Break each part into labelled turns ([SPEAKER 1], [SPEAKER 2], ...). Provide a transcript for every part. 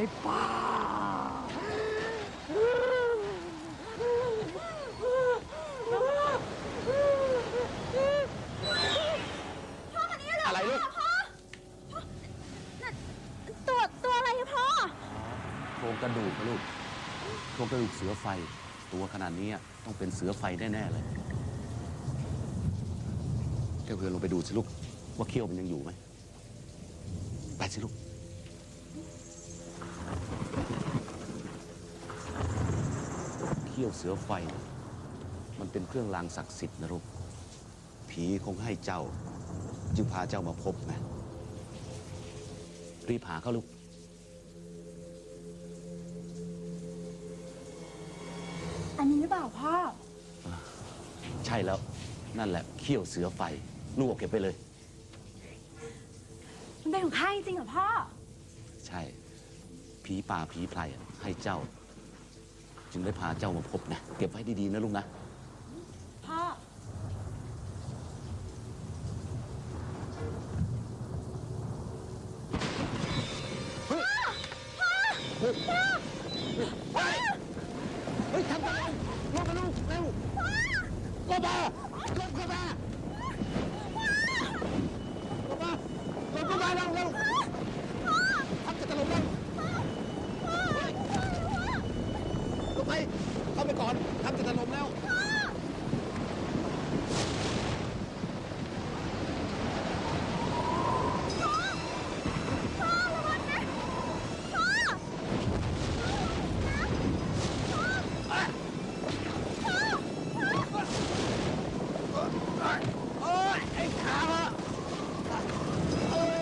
[SPEAKER 1] อยู่ในป่า
[SPEAKER 2] อะไรลูก
[SPEAKER 3] ตัวตัวอะไรอะพ่อ
[SPEAKER 2] โครงกระดูกนะลูกโครงกระดูกเสือไฟ ตัวขนาดนี้อะต้องเป็นเสือไฟแน่ๆเลยแก้วเพื่อนลงไปดูสิลูกว่าเขี้ยวมันยังอยู่ไหมไปสิลูก ขี้ยวเสือไฟนะมันเป็นเครื่องรางศักดิ์สิทธิ์นะลูกผีคงให้เจ้า จึงพาเจ้ามาพบไงรีบหาเขาลูก
[SPEAKER 3] อันนี้หรือเปล่าพ่อ
[SPEAKER 2] ใช่แล้ว นั่นแหละเขี้ยวเสือไฟลูกเอาเก็บไปเลย
[SPEAKER 3] มันเป็นของข้าจริงๆเหรอพ่อ
[SPEAKER 2] ใช่ ผีป่าผีไพรอะให้เจ้า จึงได้พาเจ้ามาพบนะ เก็บไว้ดีๆนะลุงนะ
[SPEAKER 3] พ่อ
[SPEAKER 2] เฮ้ยทำอะไรลงมาลูกเร็วลงมาลงเข้ามาลงมาลงเข้ามาเร็วเร็วทำจะตลบเร็วลงไป เข้าไปก่อนทำจะตลบแล้ว โอ้ยไอ้ขาอะโอ้ย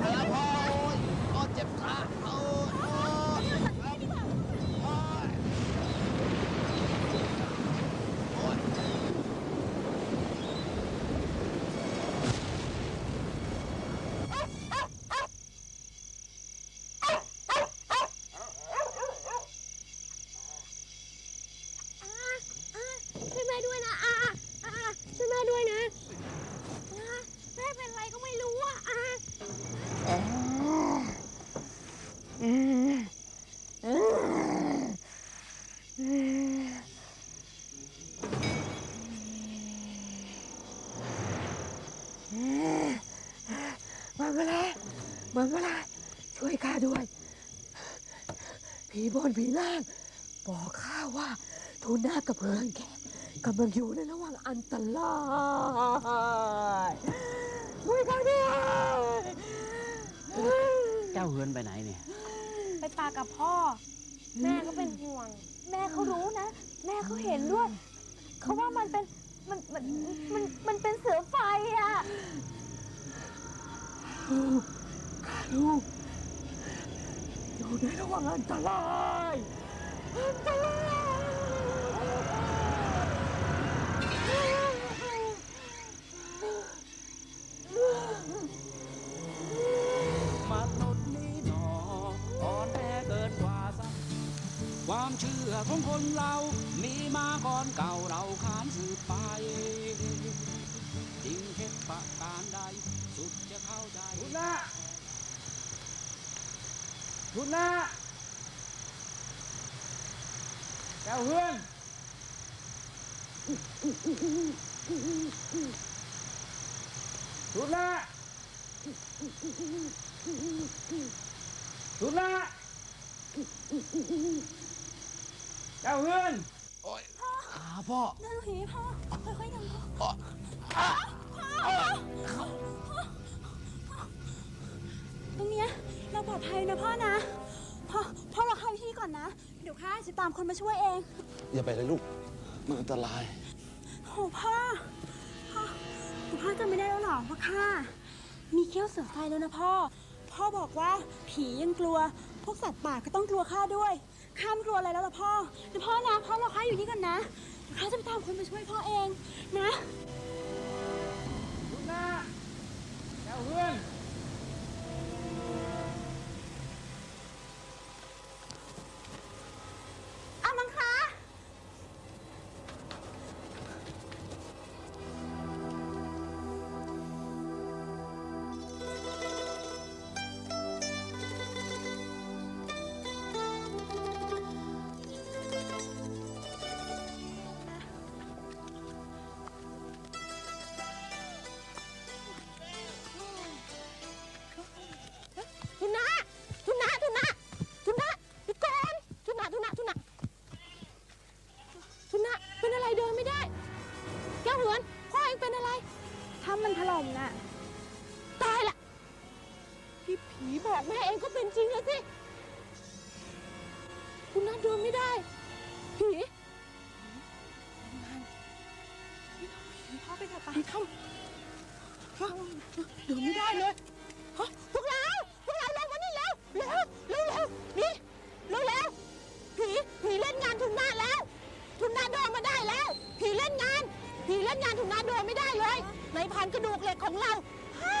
[SPEAKER 2] เออพ่อโอ้ยโอ้เจ็บขาโอ้ยโอ้ยโอ้ยโอ้ย
[SPEAKER 3] ช่วยแม่ด้วยนะอาอาช่วยแม่ด้วยนะอาแม่เป็นอะไรก็ไม่รู้อะอา
[SPEAKER 1] มังกรมังกรช่วยข้าด้วย ผี บนผีล่าง บอกข้าว่าทูน่ากับเพื่อนแกกำลังอยู่ในระหว่างอันตรายช่วยข้าด้วย
[SPEAKER 4] เจ้าเฮือนไปไหนเนี่ย
[SPEAKER 3] ไปตากับพ่อ แม่ก็เป็นห่วง แม่เขารู้นะ แม่เขาเห็นด้วย เขาว่ามันเป็นมันมันมันมันเป็นเสือไฟอะ
[SPEAKER 1] ข้ารู้ อยู่ในระหว่างอันตรายอันตราย
[SPEAKER 4] มนุษย์นี้หนออ่อนแอเกินกว่าสักความเชื่อของคนเรามีมาก่อนเก่าเราขานสืบไปจริงเท็จประการใดสุดจะเข้าใจ
[SPEAKER 5] ทุนนะ ทุนนะแก้วเฮือนทุนนะทุนนะแก้วเฮือน
[SPEAKER 2] ขาพ่อ
[SPEAKER 3] นั่นผีพ่อค่อยๆดังพ่อตรงเนี้ยเรา ปลอดภัยนะพ่อนะพ่อพ่อรอข้าอยู่ที่นี่ก่อนนะ เดี๋ยวข้าจะตามคนมาช่วยเอง
[SPEAKER 2] อย่าไปเลยลูก มันอันตราย
[SPEAKER 3] โหพ่อ พ่อพ่อจำไม่ได้แล้วเหรอว่าข้ามีเขี้ยวเสือไฟแล้วนะพ่อ พ่อบอกว่าผียังกลัว พวกสัตว์ป่าก็ต้องกลัวข้าด้วยข้าไม่กลัวอะไรแล้วล่ะพ่อเดี๋ยวพ่อนะพ่อรอข้าอยู่นี่ก่อนนะเดี๋ยวข้าจะไปตามคนมาช่วยพ่อเองนะ
[SPEAKER 5] ทุนน มน่ะ
[SPEAKER 1] ตายละที่ผี
[SPEAKER 6] บอก
[SPEAKER 1] แม่เองก็เป็นจริงแล้วสิ คุณน่าดูไม่ได้ ผีผีเข้าไปเถอะไทำเดินไม่ได้เลย เลยพันกระดูกเหล็กของเราฮะ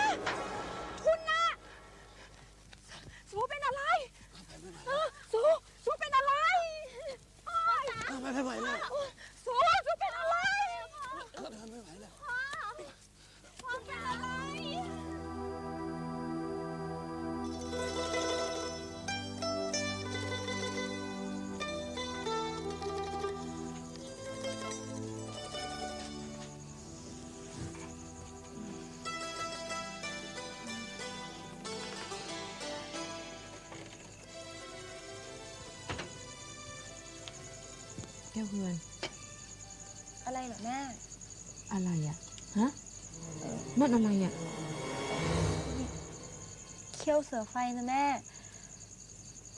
[SPEAKER 7] แก้
[SPEAKER 1] วเฮือน
[SPEAKER 6] อะไรเหรอแม่
[SPEAKER 1] อะไรอะฮะนั่นอะไรอะ
[SPEAKER 6] เขี้ยวเสือไฟนะแม่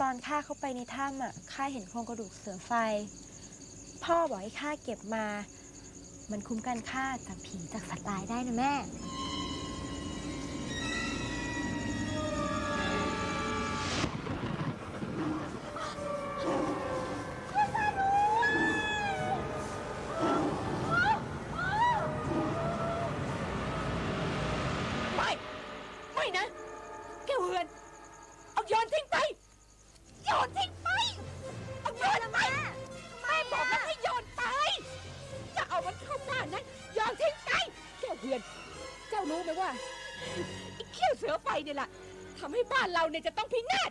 [SPEAKER 6] ตอนข้าเข้าไปในถ้ำอะข้าเห็นโครงกระดูกเสือไฟ พ่อบอกให้ข้าเก็บมา มันคุ้มกันข้าจากผีจากสัตว์ร้ายได้นะแม่
[SPEAKER 1] ไม่านเราเนี่ยจะต้องพินาศ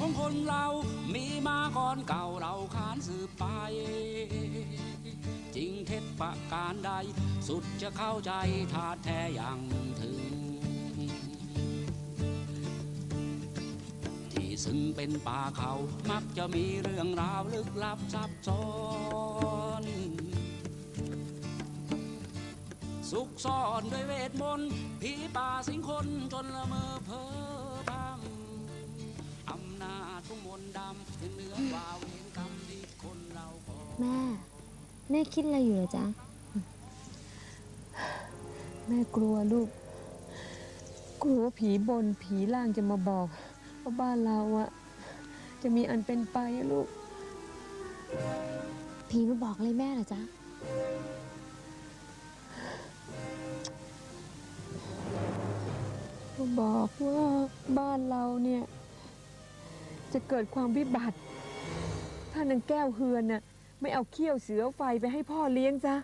[SPEAKER 1] ของ
[SPEAKER 4] คนเรามีมาก่อนเก่าเราขานสืบไป จริงเท็จประการใด สุดจะเข้าใจทาแท้อย่างถึง ที่ซึ่งเป็นป่าเขามักจะมีเรื่องราวลึกลับซับซ้อนสุกซ่อนด้วยเวทมนต์ผีป่าสิงคนจนละเมอเพ้อ
[SPEAKER 8] แม่ แม่คิดอะไรอยู่เหรอจ๊ะ
[SPEAKER 1] แม่กลัวลูก กลัวผีบนผีล่างจะมาบอกว่าบ้านเราอะจะมีอันเป็นไปอะลูก
[SPEAKER 8] ผีมาบอกอะไรแม่เหรอจ๊ะ
[SPEAKER 1] บอกว่าบ้านเราเนี่ย จะเกิดความวิบัติ ถ้านางแก้วเฮือนน่ะไม่เอาเขี้ยวเสือไฟไปให้พ่อเลี้ยงซะ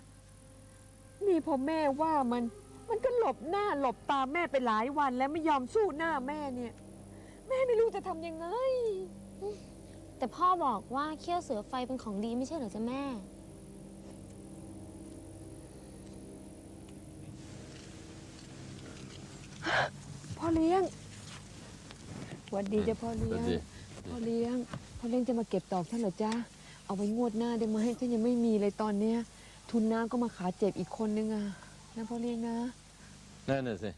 [SPEAKER 1] นี่พอแม่ว่ามัน มันก็หลบหน้าหลบตาแม่ไปหลายวันแล้วไม่ยอมสู้หน้าแม่เนี่ย แม่ไม่รู้จะทำยังไง
[SPEAKER 8] แต่พ่อบอกว่าเขี้ยวเสือไฟเป็นของดีไม่ใช่เหรอจ๊ะแม่
[SPEAKER 1] พ่อเลี้ยงหวัสดีจ้ะพ่อเลี้ยง
[SPEAKER 9] สวัสดี
[SPEAKER 1] พ่อเลี้ยงพ่อเลี้ยงจะมาเก็บดอกท่านเหรอจ๊ะเอาไว้งวดหน้าได้ไหมฉันยังไม่มีเลยตอนเนี้ย ทุนน้ำก็มาขาเจ็บอีกคนนึงอะนะพ่อเลี้ยงนะ
[SPEAKER 9] นั่นน่ะสิ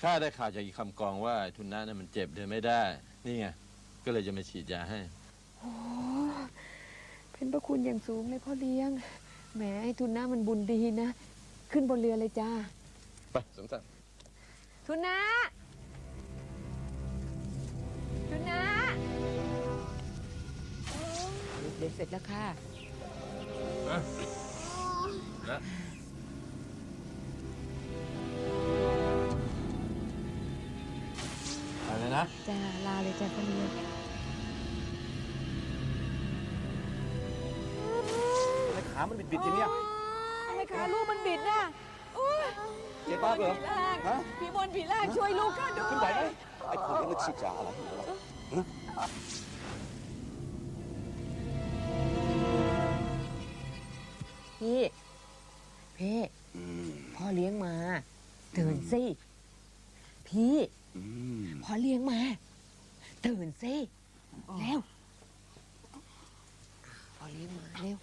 [SPEAKER 9] ข้าได้ข่าวจากอีกคำกองว่าไอ้ทุนน้าเนี่ยมันเจ็บเดินไม่ได้ นี่ไงก็เลยจะมาฉีดยาให้
[SPEAKER 1] โอ้เป็นพระคุณอย่างสูงเลยพ่อเลี้ยงแหมไอ้ทุนน้ำมันบุญดีนะ ขึ้นบนเรือเลยจ้า
[SPEAKER 9] ไปสมศักดิ์
[SPEAKER 1] ทุนน้า เด็กเสร็จแล้วค่ะ
[SPEAKER 9] นะอะไรนะ
[SPEAKER 1] จ้าลาเลยจ้าพ่อเลี้ยง
[SPEAKER 7] ขามันบิดๆอย่างเนี้ย
[SPEAKER 1] ทำไมขาลูกมันบิดน่ะโอ้ย
[SPEAKER 7] เจ็บมากเหรอ
[SPEAKER 1] ผีล่าง
[SPEAKER 7] ฮะ
[SPEAKER 1] ผีบนผีล่างช่วยลูกข้าด้วย
[SPEAKER 7] ขึ้นไหวไหมไอ้คนนี้มันฉีดยาอะไร
[SPEAKER 1] พี่
[SPEAKER 2] อืม
[SPEAKER 1] พ่อเลี้ยงมาตื่นสิพี่
[SPEAKER 2] อืม
[SPEAKER 1] พ่อเลี้ยงมาตื่นสิเร็วพ่อเลี้ยงมาเร็ว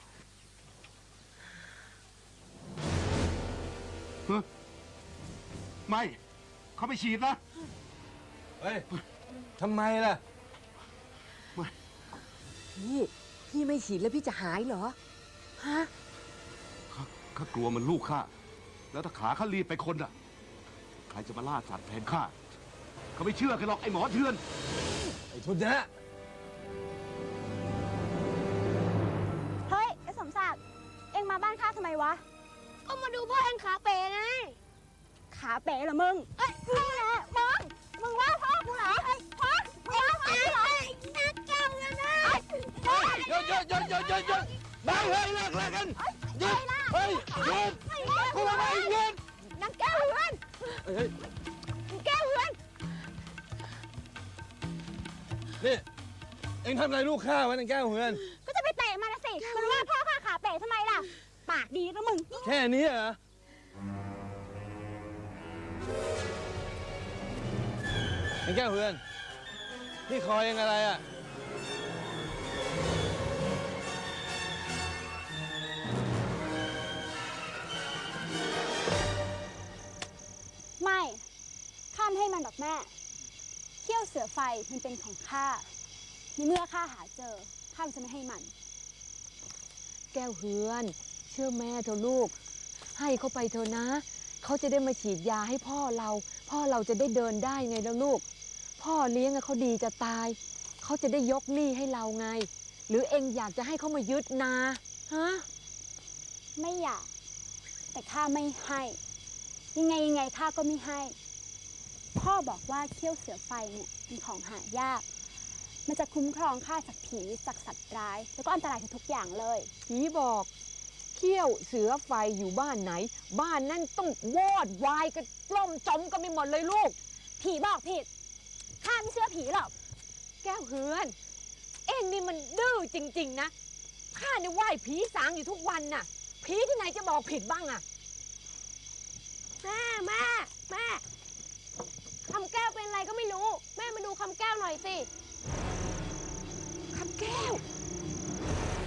[SPEAKER 7] ไม่ เขาไม่ฉีดนะ
[SPEAKER 10] เฮ้ยทำไมล่ะ
[SPEAKER 1] พี่พี่ไม่ฉีดแล้วพี่จะหายเหรอฮะ
[SPEAKER 7] ข้าข้ากลัวมันลูกข้า แล้วถ้าขาข้ารีบไปคนอะ ใครจะมาล่าสัตว์แทนข้าเขาไม่เชื่อกันหรอกไอ้หมอเถื่อน
[SPEAKER 10] ไอ้ทุนนะ
[SPEAKER 3] เฮ้ยไอ้สมศักดิ์เอ็งมาบ้านข้าทำไมวะ
[SPEAKER 8] ก็มาดูพ่อเองขาเป๋ไง
[SPEAKER 3] ขาเป๋เหรอมึง เอ้ยนี่แหละมึง มึงว่าพ่อกูเหรอเอ้ยพ่อมึงว่าพ่อกูเหรอนักเก่านะนะ
[SPEAKER 10] หยุดหยุดหยุดหยุดหยุดหยุดบ้าเฮ้ยเลิกแล้วกันหยุด เฮ้ยหยุดพูดอะไรหยุด
[SPEAKER 3] นักแก้วเฮือน
[SPEAKER 10] เฮ้ย
[SPEAKER 3] แก้วเฮือน
[SPEAKER 10] นี่เอ็งทำอะไรลูกข้าวะนางแก้วเฮือน
[SPEAKER 3] ก็จะไปเตะมันนะสิมันว่าพ่อข้าขาเป๋ทำไมล่ะ ปากดีนะมึง
[SPEAKER 10] แค่นี้เหรอไอ้แก้วเฮือน นี่คอยยังอะไรอะ
[SPEAKER 3] ข้ามให้มันหรอกแม่ เขี้ยวเสือไฟมันเป็นของข้าในเมื่อข้าหาเจอข้าจะไม่ให้มัน
[SPEAKER 1] แก้วเฮือน เชื่อแม่เถอะลูก ให้เขาไปเถอะนะ เขาจะได้มาฉีดยาให้พ่อเรา พ่อเราจะได้เดินได้ไงแล้วลูก พ่อเลี้ยงอะเขาดีจะตาย เขาจะได้ยกหนี้ให้เราไง หรือเองอยากจะให้เขามายึดนาฮะ
[SPEAKER 3] ไม่อยาก แต่ข้าไม่ให้ ยังไงยังไงข้าก็ไม่ให้ พ่อบอกว่าเขี้ยวเสือไฟเนี่ยเป็นของหายาก มันจะคุ้มครองข้าจากผีจากสัตว์ร้าย แล้วก็อันตรายทุกๆอย่างเลย
[SPEAKER 1] ผีบอก เขี้ยวเสือไฟอยู่บ้านไหน บ้านนั่นต้องวอดวายกันล่มจมกันไปหมดเลยลูก
[SPEAKER 3] ผีบอกผิดข้าไม่เชื่อผีหรอก
[SPEAKER 1] แก้วเฮือน เอ็งนี่มันดื้อจริง ๆ นะข้าเนี่ยไหว้ผีสางอยู่ทุกวันน่ะ ผีที่ไหนจะบอกผิดบ้างอะ
[SPEAKER 8] แม่แม่แม่ คำแก้วเป็นอะไรก็ไม่รู้ แม่มาดูคำแก้วหน่อยสิ
[SPEAKER 1] คำแก้ว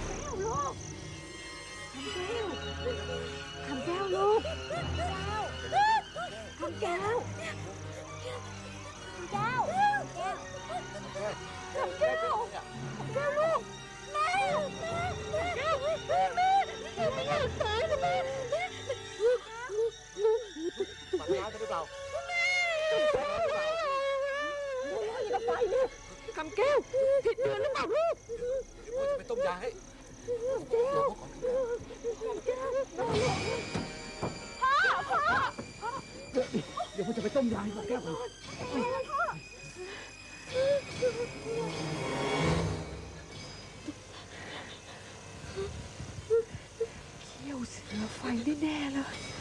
[SPEAKER 1] แก้วลูกคำแก้วคำแก้วลูกคำแก้ว
[SPEAKER 3] แก้ว
[SPEAKER 1] คำแก้วคำแก้วลูก
[SPEAKER 3] แม่แม่แม่แม่แม่ไม่อยากตายนะแม่แม่
[SPEAKER 7] ฝันร้ายกันหรือเปล่า
[SPEAKER 1] อย่า ไปลูกคำแก้วผิดเดือนหรือเปล่าลูก
[SPEAKER 7] พ่อจะไปต้มยาให้
[SPEAKER 5] เดี๋ยวพ่อจะไปต้มยาให้กับแก้วก่อน
[SPEAKER 1] เขี้ยวเสือไฟแน่ๆเลย